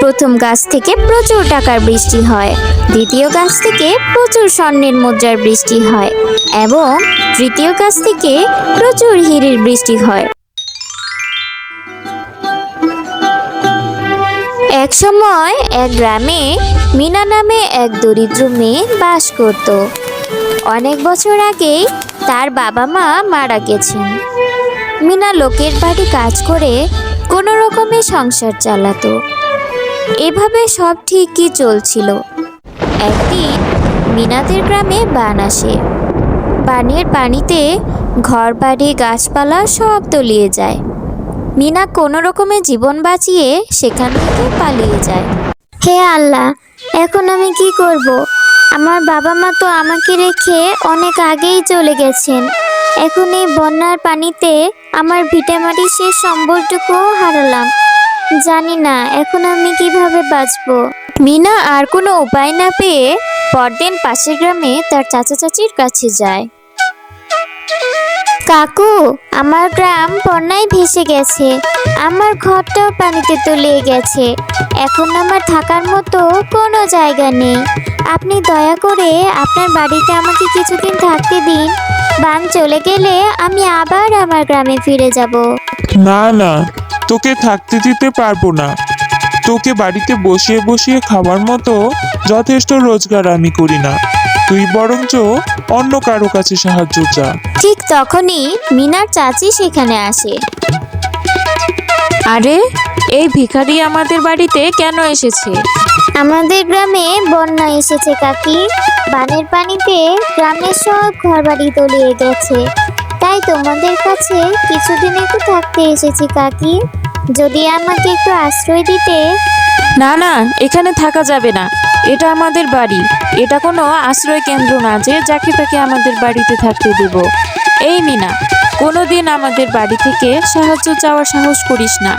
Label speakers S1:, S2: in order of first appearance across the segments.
S1: প্রথম গাছ থেকে প্রচুর টাকার বৃষ্টি হয়। দ্বিতীয় গাছ থেকে প্রচুর স্বর্ণের মুদ্রার বৃষ্টি হয় এবং তৃতীয় গাছ থেকে প্রচুর হিরের বৃষ্টি হয়। এক সময় এক গ্রামে মিনা নামে এক দরিদ্র মেয়ে বাস করত। অনেক বছর আগেই তার বাবা মা মারা গেছেন। মিনা লোকের বাড়ি কাজ করে কোনো রকমে সংসার চালাতো। এভাবে সব ঠিকই চলছিল। একদিন মিনাদের গ্রামে বান আসে। বানের পানিতে ঘর বাড়ি গাছপালা সব তলিয়ে যায়। মিনা কোনো রকমে জীবন বাঁচিয়ে সেখান থেকে পালিয়ে যায়। হে আল্লাহ, এখন আমি কি করব? আমার বাবা মা তো আমাকে রেখে অনেক আগেই চলে গেছেন। এখন এই বন্যার পানিতে আমার ভিটামাটি শেষ সম্বলটুকুও হারালাম। জানি না, এখন আমি কীভাবে বাঁচবো? মিনা আর কোনো উপায় না পেয়ে পরদিন পাশের গ্রামে তার চাচা চাচির কাছে যায়। কাকু, আমার গ্রাম বন্যায় ভেসে গেছে। আমার ঘরটাও পানিতে তলিয়ে গেছে। এখন আমার থাকার মতো কোনো জায়গা নেই। আপনি দয়া করে আপনার বাড়িতে আমাকে কিছুদিন থাকতে দিন। বান চলে গেলে আমি আবার আমার গ্রামে ফিরে যাব।
S2: না না তোকে থাকতে দিতে পারব না। তোকে বাড়িতে বসিয়ে বসিয়ে খাওয়ার মতো যথেষ্ট রোজগার আমি করি না। তুই বরঞ্চ অন্য কারও কাছে সাহায্য চা।
S1: ঠিক তখনই মিনার চাচি সেখানে আসে।
S3: আরে এই ভিখারি আমাদের বাড়িতে কেন এসেছে?
S1: আমাদের গ্রামে বন্যা এসেছে কাকি। বানের পানিতে গ্রামের সব ঘরবাড়ি তলিয়ে গেছে। তাই তোমাদের কাছে কিছুদিন একটু থাকতে এসেছি, কাকি। যদি আমাকে একটু আশ্রয় দিতে?
S3: না না, এখানে থাকা যাবে না। এটা আমাদের বাড়ি। এটা কোনো আশ্রয় কেন্দ্র না যে যাকে তাকে আমাদের বাড়িতে থাকতে দেব। এই মিনা, কোনোদিন আমাদের বাড়ি থেকে সাহায্য চাওয়ার সাহস করিস না।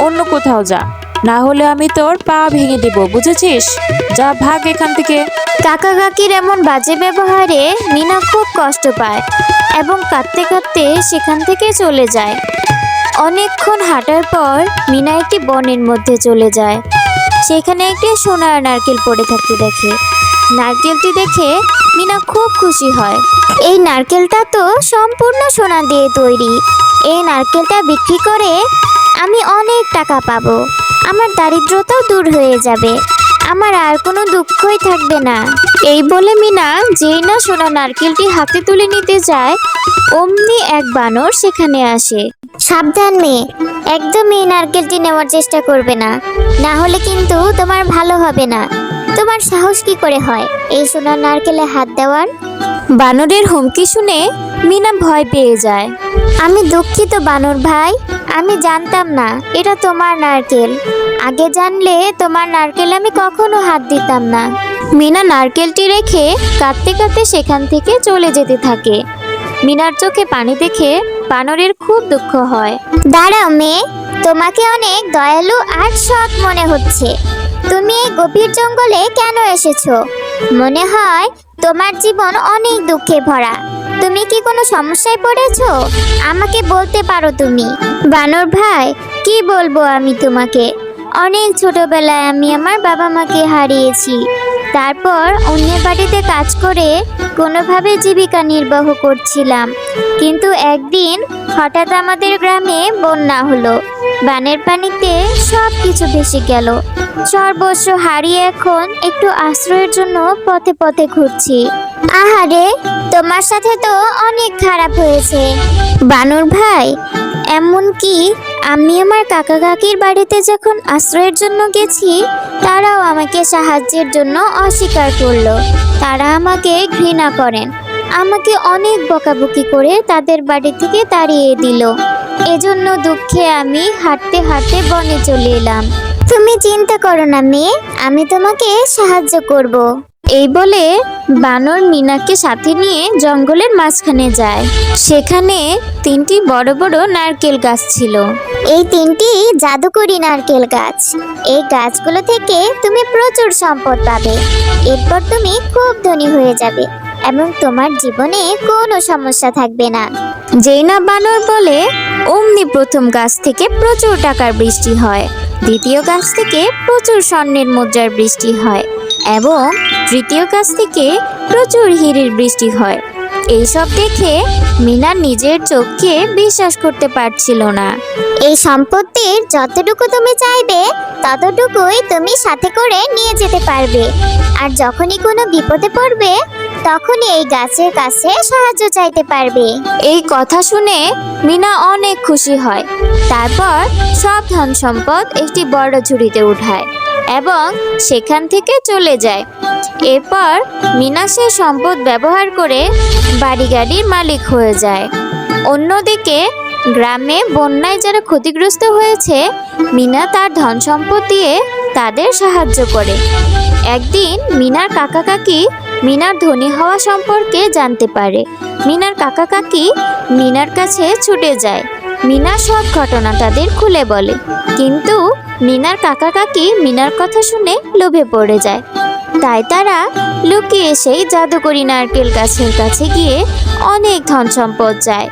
S3: অন্য কোথাও যা। না হলে আমি তোর পা ভেঙে দেব, বুঝেছিস? যা ভাগ এখান থেকে।
S1: কাকা কাকির এমন বাজে ব্যবহারে মিনা খুব কষ্ট পায় এবং কাঁদতে কাঁদতে সেখান থেকে চলে যায়। অনেকক্ষণ হাঁটার পর মিনা একটি বনের মধ্যে চলে যায়। সেখানে একটি সোনার নারকেল পড়ে থাকতে দেখে। নারকেলটি দেখে মিনা খুব খুশি হয়। এই নারকেলটা তো সম্পূর্ণ সোনা দিয়ে তৈরি। এই নারকেলটা বিক্রি করে অনেক টাকা পাবো। আমার দারিদ্রতাও দূর হয়ে যাবে। আমার আর কোনো দুঃখই থাকবে না। এই বলে মিনা যেই না সোনা নারকেলটি হাতে তুলে নিতে যায়, অমনি এক বানর সেখানে আসে। সাবধান মেয়ে একদম এই নারকেলটি নেওয়ার চেষ্টা করবে না। না হলে কিন্তু তোমার ভালো হবে না। তোমার সাহস কি করে হয়? এই সোনার নারকেলে হাত দেওয়ার? বানরের হুমকি শুনে মিনা ভয় পেয়ে যায়। আমি দুঃখিত বানর ভাই। আমি জানতাম না, এটা তোমার নারকেল। আগে জানলে তোমার নারকেল আমি কখনো হাত দিতাম না। মিনা নারকেলটি রেখে কাঁদতে কাঁদতে সেখান থেকে চলে যেতে থাকে। মিনার চোখে পানি দেখে বানরের খুব দুঃখ হয়। দাঁড়াও মেয়ে, তোমাকে অনেক দয়ালু আর সৎ মনে হচ্ছে। তুমি এই গভীর জঙ্গলে কেন এসেছ? মনে হয় তোমার জীবন অনেক দুঃখে ভরা। তুমি কি কোনো সমস্যায় পড়েছো? আমাকে বলতে পারো তুমি। বানর ভাই, কি বলব আমি তোমাকে? অনেক ছোটবেলায় আমি আমার বাবা মাকে হারিয়েছি। তারপর অন্যের বাড়িতে কাজ করে কোনোভাবে জীবিকা নির্বাহ করছিলাম। কিন্তু একদিন হঠাৎ আমাদের গ্রামে বন্যা হলো। বানের পানিতে সব কিছু ভেসে গেল। সর্বস্ব হারিয়ে এখন একটু আশ্রয়ের জন্য পথে পথে ঘুরছি। আহারে, তোমার সাথে তো অনেক খারাপ হয়েছে। বানর ভাই এমনকি আমি আমার কাকা কাকির বাড়িতে যখন আশ্রয়ের জন্য গেছি, তারাও আমাকে সাহায্যের জন্য অস্বীকার করল। তারা আমাকে ঘৃণা করেন। আমাকে অনেক বকাবকি করে তাদের বাড়ি থেকে তাড়িয়ে দিল। এজন্য দুঃখে আমি হাঁটতে হাঁটতে বনে চলে এলাম। তুমি চিন্তা করো না মেয়ে, আমি তোমাকে সাহায্য করব। এই বলে বানর মিনাকে সাথে নিয়ে জঙ্গলের মাঝখানে যায়। সেখানে তিনটি বড় বড় নারকেল গাছ ছিল। এই তিনটি জাদুকরি নারকেল গাছ। এই গাছগুলো থেকে তুমি প্রচুর সম্পদ পাবে। এরপর তুমি খুব ধনী হয়ে যাবে এবং তোমার জীবনে কোনো সমস্যা থাকবে না। যেই না বানর বলে, অমনি প্রথম গাছ থেকে প্রচুর টাকার বৃষ্টি হয়। দ্বিতীয় গাছ থেকে প্রচুর স্বর্ণের মুদ্রার বৃষ্টি হয় এবং তৃতীয় গাছ থেকে প্রচুর হিরের বৃষ্টি হয়। এইসব দেখে মিনা নিজের চোখকে বিশ্বাস করতে পারছিল না।
S4: এই সম্পত্তির যতটুকু তুমি চাইবে ততটুকুই তুমি সাথে করে নিয়ে যেতে পারবে। আর যখনই কোনো বিপদে পড়বে তখনই এই গাছের কাছে সাহায্য চাইতে পারবে।
S1: এই কথা শুনে মিনা অনেক খুশি হয়। তারপর সব ধন সম্পদ একটি বড় ঝুড়িতে উঠায় এবং সেখান থেকে চলে যায়। এরপর মিনা সে সম্পদ ব্যবহার করে বাড়ি গাড়ির মালিক হয়ে যায়। অন্যদিকে গ্রামে বন্যায় যারা ক্ষতিগ্রস্ত হয়েছে, মিনা তার ধন সম্পদ দিয়ে তাদের সাহায্য করে। একদিন মিনার কাকা কাকি মিনার ধনী হওয়া সম্পর্কে জানতে পারে। মিনার কাকা কাকি মিনার কাছে ছুটে যায়। মিনা সব ঘটনা তাদের খুলে বলে। কিন্তু মিনার কাকা কাকি মিনার কথা শুনে লোভে পড়ে যায়। তাই তারা লুকিয়ে সেই জাদুকরি নারকেল গাছের কাছে গিয়ে অনেক ধন সম্পদ চায়।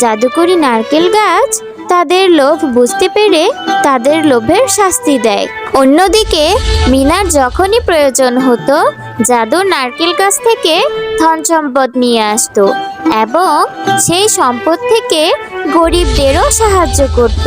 S1: জাদুকরি নারকেল গাছ তাদের লোভ বুঝতে পেরে তাদের লোভের শাস্তি দেয়। অন্যদিকে মিনার যখনই প্রয়োজন হতো, জাদু নারকেল গাছ থেকে ধন সম্পদ নিয়ে আসতো এবং সেই সম্পদ থেকে গরিবদেরও সাহায্য করত।